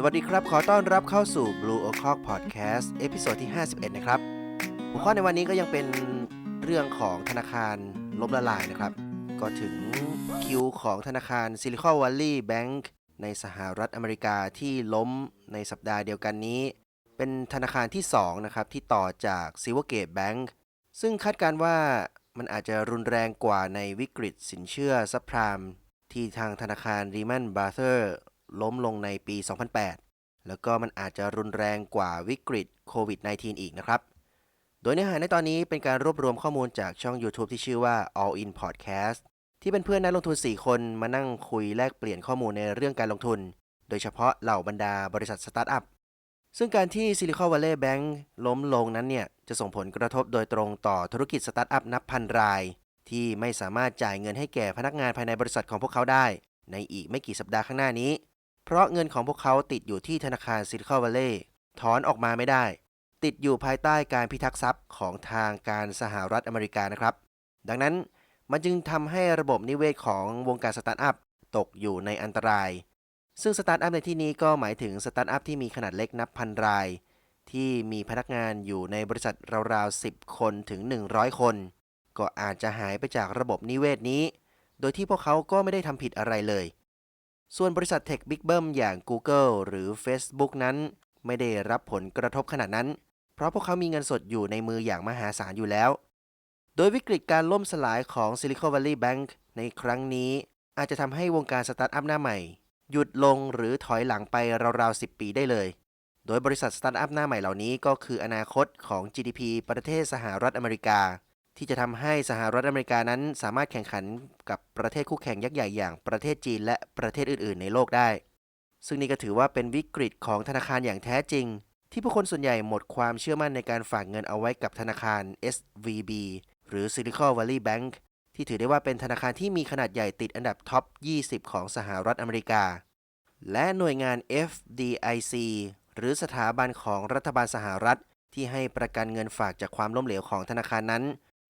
สวัสดีครับ ขอต้อนรับเข้าสู่ Blue O'Clock Podcast เอพิโซดที่ 51 นะครับ หัวข้อในวันนี้ก็ยังเป็นเรื่องของธนาคารล้มละลายนะครับ ก็ถึงคิวของธนาคาร Silicon Valley Bank ในสหรัฐอเมริกาที่ล้มในสัปดาห์เดียวกันนี้ เป็นธนาคารที่ 2 นะครับ ที่ต่อจาก Silvergate Bank ซึ่งคาดการณ์ว่ามันอาจจะรุนแรงกว่าในวิกฤตสินเชื่อซับพรามที่ทางธนาคาร Lehman Brothers ล้มลงในปี 2008 แล้วก็มันอาจจะรุนแรงกว่าวิกฤตโควิด -19 อีกนะครับ โดยเนื้อหาในตอนนี้เป็นการรวบรวมข้อมูลจากช่อง YouTube ที่ชื่อว่า All In Podcast ที่เป็นเพื่อนนักลงทุน 4 คนมานั่งคุยแลกเปลี่ยนข้อมูลในเรื่องการลงทุน โดยเฉพาะเหล่าบรรดาบริษัทสตาร์ทอัพ ซึ่งการที่ Silicon Valley Bank ล้มลงนั้นเนี่ย จะส่งผลกระทบโดยตรงต่อธุรกิจสตาร์ทอัพนับพันราย ที่ไม่สามารถจ่ายเงินให้แก่พนักงานภายในบริษัทของพวกเขาได้ ในอีกไม่กี่สัปดาห์ข้างหน้านี้ เพราะเงินของพวกเขาติดอยู่ที่ธนาคาร Silicon Valley ถอนออกมาไม่ได้ ติดอยู่ภายใต้การพิทักษ์ทรัพย์ของทางการสหรัฐอเมริกานะครับ ดังนั้นมันจึงทำให้ระบบนิเวศของวงการสตาร์ทอัพตกอยู่ในอันตราย ซึ่งสตาร์ทอัพในที่นี้ก็หมายถึงสตาร์ทอัพที่มีขนาดเล็กนับพันราย ที่มีพนักงานอยู่ในบริษัทราวๆ 10 คนถึง 100 คน ก็อาจจะหายไปจากระบบนิเวศนี้ โดยที่พวกเขาก็ไม่ได้ทำผิดอะไรเลย ส่วนบริษัทเทคบิ๊กเบิ้มอย่าง Google หรือ Facebook นั้น ไม่ได้รับผลกระทบขนาดนั้น เพราะพวกเขามีเงินสดอยู่ในมืออย่างมหาศาลอยู่แล้ว โดยวิกฤตการล่มสลายของ Silicon Valley Bank ในครั้งนี้ อาจจะทำให้วงการสตาร์ทอัพหน้าใหม่ หยุดลงหรือถอยหลังไปราวๆ 10 ปีได้เลย โดยบริษัทสตาร์ทอัพหน้าใหม่เหล่านี้ก็คืออนาคตของ GDP ประเทศสหรัฐอเมริกา ที่จะทำให้สหรัฐอเมริกานั้นสามารถแข่งขันกับประเทศคู่แข่งยักษ์ใหญ่อย่างประเทศจีนและประเทศอื่น ๆ ในโลกได้ ซึ่งนี่ก็ถือว่าเป็นวิกฤตของธนาคารอย่างแท้จริง ที่ผู้คนส่วนใหญ่หมดความเชื่อมั่นในการฝากเงินเอาไว้กับธนาคาร SVB หรือ Silicon Valley Bank ที่ถือได้ว่าเป็นธนาคารที่มีขนาดใหญ่ติดอันดับท็อป 20 ของสหรัฐอเมริกา และหน่วยงาน FDIC หรือสถาบันของรัฐบาลสหรัฐที่ให้ประกันเงินฝากจากความล้มเหลวของธนาคารนั้น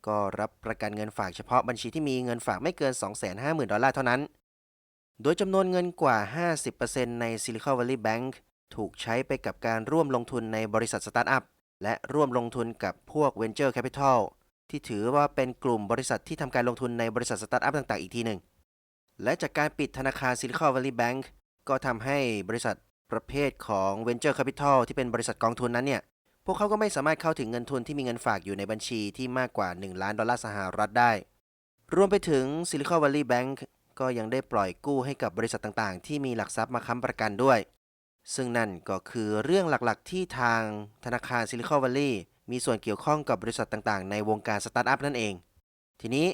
ก็รับประกันเงินฝากเฉพาะบัญชีที่มีเงินฝากไม่เกิน 250,000 ดอลลาร์เท่านั้น โดยจำนวนเงินกว่า 50%ใน Silicon Valley Bank ถูกใช้ไปกับการร่วมลงทุนในบริษัทสตาร์ทอัพ และร่วมลงทุนกับพวก Venture Capital ที่ถือว่าเป็นกลุ่มบริษัทที่ทำการลงทุนในบริษัทสตาร์ทอัพต่างๆ อีกทีหนึ่ง และจากการปิดธนาคาร Silicon Valley Bank ก็ทำให้บริษัทประเภทของ Venture Capital ที่เป็นบริษัทกองทุนนั้นเนี่ย พวกเขาก็ไม่สามารถเข้าถึงเงินทุนที่มีเงินฝากอยู่ในบัญชีที่มากกว่า 1 ล้านดอลลาร์สหรัฐได้ รวมไปถึง Silicon Valley Bank ก็ยังได้ปล่อยกู้ให้กับบริษัทต่างๆ ที่มีหลักทรัพย์มาค้ำประกันด้วย ซึ่งนั่นก็คือเรื่องหลักๆ ที่ทางธนาคาร Silicon Valley มีส่วนเกี่ยวข้องกับบริษัทต่างๆ ในวงการสตาร์ทอัพนั่นเอง ทีนี้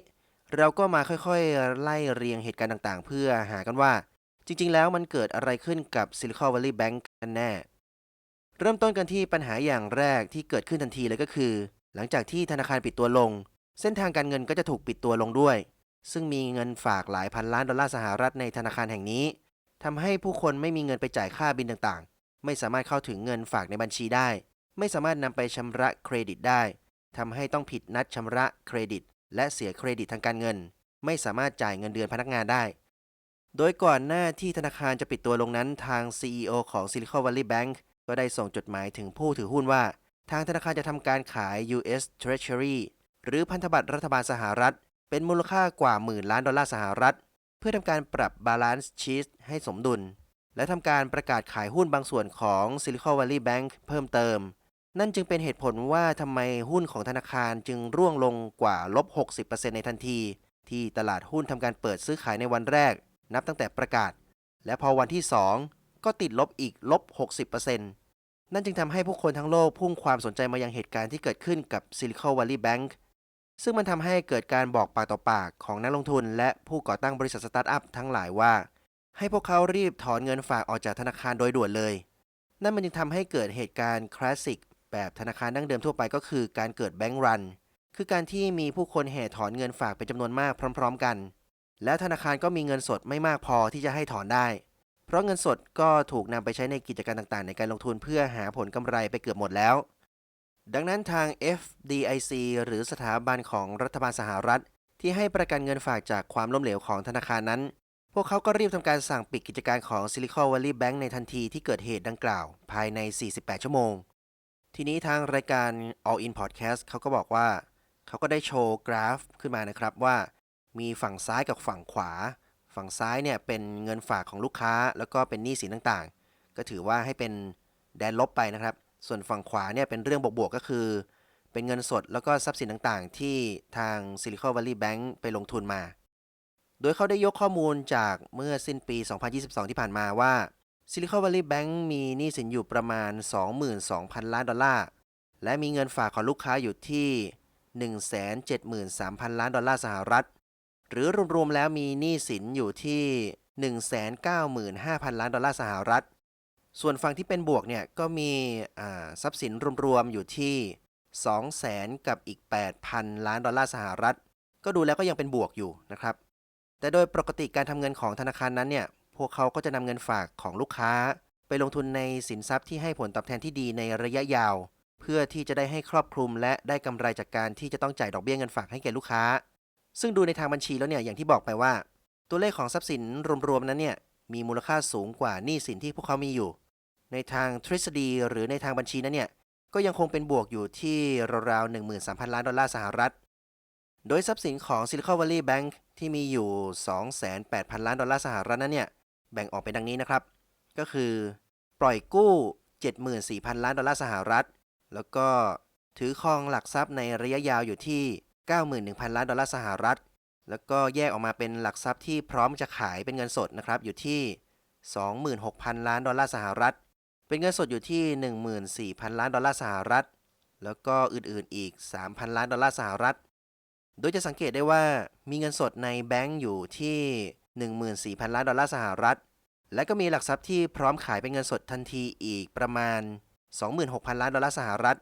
เราก็มาค่อยๆ ไล่เรียงเหตุการณ์ต่างๆ เพื่อหากันว่า จริงๆ แล้วมันเกิดอะไรขึ้นกับ Silicon Valley Bank กันแน่ เริ่มต้นกันที่ปัญหาอย่างแรกที่เกิดขึ้นทันทีเลยก็คือ หลังจากที่ธนาคารปิดตัวลง เส้นทางการเงินก็จะถูกปิดตัวลงด้วย ซึ่งมีเงินฝากหลายพันล้านดอลลาร์สหรัฐในธนาคารแห่งนี้ทำให้ผู้คนไม่มีเงินไปจ่ายค่าบินต่างๆ ไม่สามารถเข้าถึงเงินฝากในบัญชีได้ ไม่สามารถนำไปชำระเครดิตได้ทำให้ต้องผิดนัดชำระเครดิต และเสียเครดิตทางการเงิน ไม่สามารถจ่ายเงินเดือนพนักงานได้ โดยก่อนหน้าที่ธนาคารจะปิดตัวลงนั้นทาง CEO ของ Silicon Valley Bank ก็ได้ส่งจดหมายถึงผู้ถือหุ้นว่า ทางธนาคารจะทำการขาย US Treasury หรือพันธบัตรรัฐบาลสหรัฐ เป็นมูลค่ากว่าหมื่นล้านดอลลาร์สหรัฐ เพื่อทำการปรับบาลานซ์ชีสให้สมดุล และทำการประกาศขายหุ้นบางส่วนของ Silicon Valley Bank เพิ่มเติม นั่นจึงเป็นเหตุผลว่าทำไมหุ้นของธนาคารจึงร่วงลงกว่าลบ 60%ในทันที ที่ตลาดหุ้นทำการเปิดซื้อขายในวันแรก นับตั้งแต่ประกาศ และพอวันที่ 2 ก็ติดลบอีกลบ 60%นั่นจึงทำให้ผู้คนทั้งโลกพุ่งความสนใจมายังเหตุการณ์ที่เกิดขึ้นกับ Silicon Valley Bank ซึ่งมันทำให้เกิดการบอกปากต่อปากของนักลงทุน และผู้ก่อตั้งบริษัทสตาร์ทอัพทั้งหลายว่า ให้พวกเขารีบถอนเงินฝากออกจากธนาคารโดยด่วนเลย นั่นมันจึงทำให้เกิดเหตุการณ์คลาสสิกแบบธนาคารดั้งเดิมทั่วไปก็คือการเกิดแบงก์รัน คือการที่มีผู้คนแห่ถอนเงินฝากเป็นจำนวนมากพร้อม ๆ กัน แล้วธนาคารก็มีเงินสดไม่มากพอที่จะให้ถอนได้ เพราะเงินสดก็ถูกนำไปใช้ในกิจการต่างๆ ในการลงทุนเพื่อหาผลกำไรไปเกือบหมดแล้ว ดังนั้นทาง FDIC หรือสถาบันของรัฐบาลสหรัฐ ที่ให้ประกันเงินฝากจากความล้มเหลวของธนาคารนั้น พวกเขาก็รีบทำการสั่งปิดกิจการของ Silicon Valley Bank ในทันทีที่เกิดเหตุดังกล่าว ภายใน 48 ชั่วโมง ทีนี้ทางรายการ All In Podcast เขาก็บอกว่า เขาก็ได้โชว์กราฟขึ้นมานะครับว่า มีฝั่งซ้ายกับฝั่งขวา ฝั่งซ้ายเนี่ยเป็นเงินฝากของลูกค้า แล้วก็เป็นหนี้สินต่างๆ ก็ถือว่าให้เป็นแดนลบไปนะครับ ส่วนฝั่งขวาเนี่ยเป็นเรื่องบวกๆก็คือ เป็นเงินสดแล้วก็ทรัพย์สินต่างๆ ที่ทาง Silicon Valley Bank ไปลงทุนมา โดยเขาได้ยกข้อมูลจากเมื่อสิ้นปี 2022 ที่ผ่านมาว่า Silicon Valley Bank มีหนี้สินอยู่ประมาณ 22,000 ล้านดอลลาร์ และมีเงินฝากของลูกค้าอยู่ที่ 173,000 ล้านดอลลาร์สหรัฐ หรือรวมๆแล้วมีหนี้สินอยู่ที่ 195,000 ล้านดอลลาร์สหรัฐ ส่วนฝั่งที่เป็นบวกเนี่ยก็มีอ่าทรัพย์สินรวมๆอยู่ที่200,000กับอีก 8,000 ล้านดอลลาร์สหรัฐ ก็ดูแล้วก็ยังเป็นบวกอยู่นะครับ แต่โดยปกติการทำเงินของธนาคารนั้นเนี่ย พวกเขาก็จะนำเงินฝากของลูกค้า ไปลงทุนในสินทรัพย์ที่ให้ผลตอบแทนที่ดีในระยะยาว เพื่อที่จะได้ให้ครอบคลุมและได้กำไรจากการที่จะต้องจ่ายดอกเบี้ยเงินฝากให้แก่ลูกค้า ซึ่งดูในทางบัญชีแล้วเนี่ยอย่างที่บอกไปว่า ตัวเลขของทรัพย์สินรวมๆนั้นเนี่ยมีมูลค่าสูงกว่าหนี้สินที่พวกเขามีอยู่ ในทางทฤษฎีหรือในทางบัญชีนั้นเนี่ยก็ยังคงเป็นบวกอยู่ที่ราวๆ13,000 ล้านดอลลาร์สหรัฐ โดยทรัพย์สินของ Silicon Valley Bank ที่มีอยู่ 28,000ล้านดอลลาร์สหรัฐนั้นเนี่ยแบ่งออกเป็นดังนี้นะครับ ก็คือ ปล่อยกู้ 74,000 ล้านดอลลาร์สหรัฐ แล้วก็ถือครองหลักทรัพย์ในระยะยาวอยู่ที่ 91,000 ล้านดอลลาร์สหรัฐ แล้วก็แยกออกมาเป็นหลักทรัพย์ที่พร้อมจะขายเป็นเงินสดนะครับอยู่ที่ 26,000 ล้านดอลลาร์สหรัฐ เป็นเงินสดอยู่ที่ 14,000 ล้านดอลลาร์สหรัฐ แล้วก็อื่นๆอีก 3,000 ล้านดอลลาร์สหรัฐ โดยจะสังเกตได้ว่ามีเงินสดในแบงก์อยู่ที่ 14,000 ล้านดอลลาร์สหรัฐ และก็มีหลักทรัพย์ที่พร้อมขายเป็นเงินสดทันทีอีกประมาณ 26,000 ล้านดอลลาร์สหรัฐ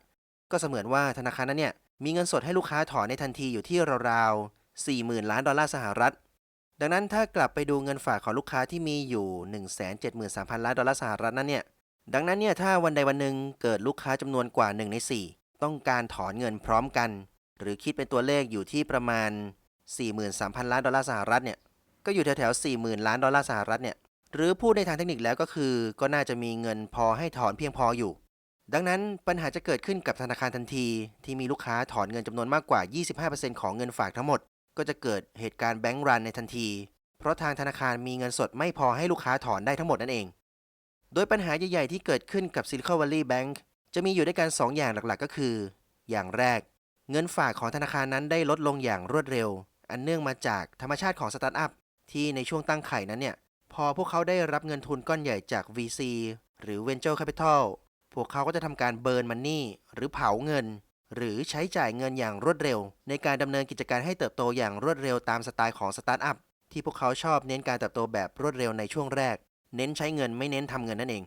ก็เสมือนว่าธนาคารนั้นเนี่ย มีเงินสดให้ลูกค้าถอนในทันทีอยู่ที่ราวๆ40,000 ล้านดอลลาร์สหรัฐ ดังนั้นถ้ากลับไปดูเงินฝากของลูกค้าที่มีอยู่ 173,000 ล้านดอลลาร์สหรัฐนั้นเนี่ย ดังนั้นเนี่ยถ้าวันใดวันหนึ่งเกิดลูกค้าจำนวนกว่า 1 ใน 4 ต้องการถอนเงินพร้อมกัน หรือคิดเป็นตัวเลขอยู่ที่ประมาณ 43,000 ล้านดอลลาร์สหรัฐเนี่ย ก็อยู่แถวๆ40,000 ล้านดอลลาร์สหรัฐเนี่ย หรือพูดในทางเทคนิคแล้วก็คือ ก็น่าจะมีเงินพอให้ถอนเพียงพออยู่ ดังนั้นปัญหาจะเกิดขึ้นกับธนาคารทันที ที่มีลูกค้าถอนเงินจำนวนมากกว่า 25%ของเงินฝากทั้งหมด ก็จะเกิดเหตุการณ์แบงก์รันในทันที เพราะทางธนาคารมีเงินสดไม่พอให้ลูกค้าถอนได้ทั้งหมดนั่นเอง โดยปัญหาใหญ่ๆที่เกิดขึ้นกับ Silicon Valley Bank จะมีอยู่ด้วยกัน 2 อย่างหลักๆ ก็คือ อย่างแรก เงินฝากของธนาคารนั้นได้ลดลงอย่างรวดเร็ว อันเนื่องมาจากธรรมชาติของสตาร์ทอัพที่ในช่วงตั้งไข่นั้นเนี่ยพอพวกเขาได้รับเงินทุนก้อนใหญ่จาก VC หรือ Venture Capital พวกเขาก็จะทำการเบิร์นมันนี่หรือเผาเงิน หรือใช้จ่ายเงินอย่างรวดเร็ว ในการดำเนินกิจการให้เติบโตอย่างรวดเร็วตามสไตล์ของสตาร์ทอัพที่พวกเขาชอบเน้นการเติบโตแบบรวดเร็วในช่วงแรก เน้นใช้เงินไม่เน้นทำเงินนั่นเอง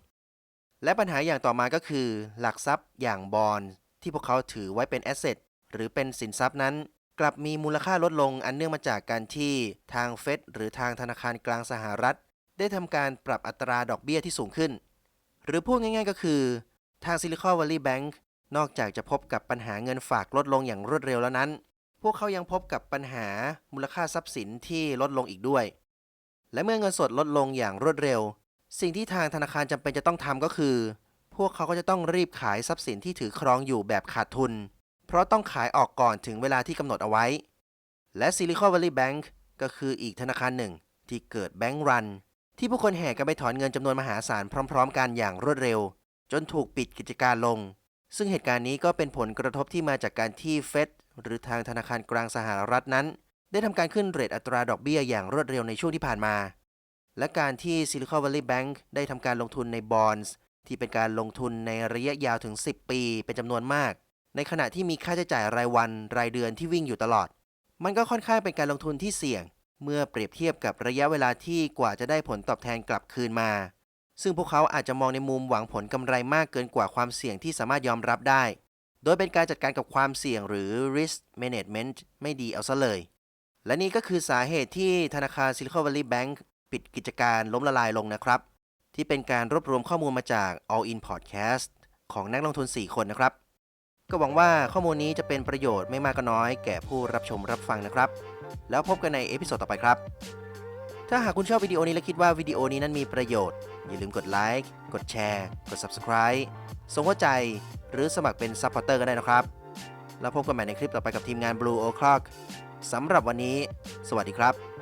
และปัญหาอย่างต่อมาก็คือ หลักทรัพย์อย่างบอนที่พวกเขาถือไว้เป็นแอสเซทหรือเป็นสินทรัพย์นั้น กลับมีมูลค่าลดลงอันเนื่องมาจากการที่ทางเฟดหรือทางธนาคารกลางสหรัฐ ได้ทำการปรับอัตราดอกเบี้ยที่สูงขึ้น หรือพูดง่าย ๆ ก็คือ ทาง Silicon Valley Bank นอกจากจะพบกับปัญหาเงินฝากลดลงอย่างรวดเร็วแล้วนั้น พวกเขายังพบกับปัญหามูลค่าทรัพย์สินที่ลดลงอีกด้วย และเมื่อเงินสดลดลงอย่างรวดเร็ว สิ่งที่ทางธนาคารจำเป็นจะต้องทำก็คือ พวกเขาก็จะต้องรีบขายทรัพย์สินที่ถือครองอยู่แบบขาดทุน เพราะต้องขายออกก่อนถึงเวลาที่กำหนดเอาไว้ และ Silicon Valley Bank ก็คืออีกธนาคารหนึ่งที่เกิดแบงก์รันที่ผู้คนแห่กันไปถอนเงินจำนวนมหาศาลพร้อม ๆ กันอย่างรวดเร็ว จนถูกปิดกิจการลง ซึ่งเหตุการณ์นี้ก็เป็นผลกระทบที่มาจากการที่เฟดหรือทางธนาคารกลางสหรัฐนั้น ได้ทำการขึ้นเรทอัตราดอกเบี้ยอย่างรวดเร็วในช่วงที่ผ่านมา และการที่ Silicon Valley Bank ได้ทำการลงทุนในบอนส์ที่เป็นการลงทุนในระยะยาวถึง 10 ปี เป็นจำนวนมาก ในขณะที่มีค่าใช้จ่ายรายวันรายเดือนที่วิ่งอยู่ตลอด มันก็ค่อนข้างเป็นการลงทุนที่เสี่ยง เมื่อเปรียบเทียบกับระยะเวลาที่กว่าจะได้ผลตอบแทนกลับคืนมา ซึ่งพวกเขาอาจจะมองในมุมหวังผลกำไรมากเกินกว่าความเสี่ยงที่สามารถยอมรับได้ โดยเป็นการจัดการกับความเสี่ยงหรือ risk management ไม่ดีเอาซะเลย และนี่ก็คือสาเหตุที่ธนาคาร Silicon Valley Bank ปิดกิจการล้มละลายลงนะครับ ที่เป็นการรวบรวมข้อมูลมาจาก All In Podcast ของนักลงทุน 4 คนนะครับ ก็หวังว่าข้อมูลนี้จะเป็นประโยชน์ไม่มากก็น้อยแก่ผู้รับชมรับฟังนะครับ แล้วพบกันในเอพิโซดต่อไปครับ ถ้าหากคุณชอบวิดีโอนี้และคิดว่าวิดีโอนี้นั้นมีประโยชน์ อย่าลืมกดไลค์กดแชร์กด Subscribe ส่งหัวใจหรือสมัครเป็นซัพพอร์เตอร์ก็ได้นะครับ แล้วพบกันใหม่ในคลิปต่อไปกับทีมงาน Blue O'Clock สำหรับวันนี้ สวัสดีครับ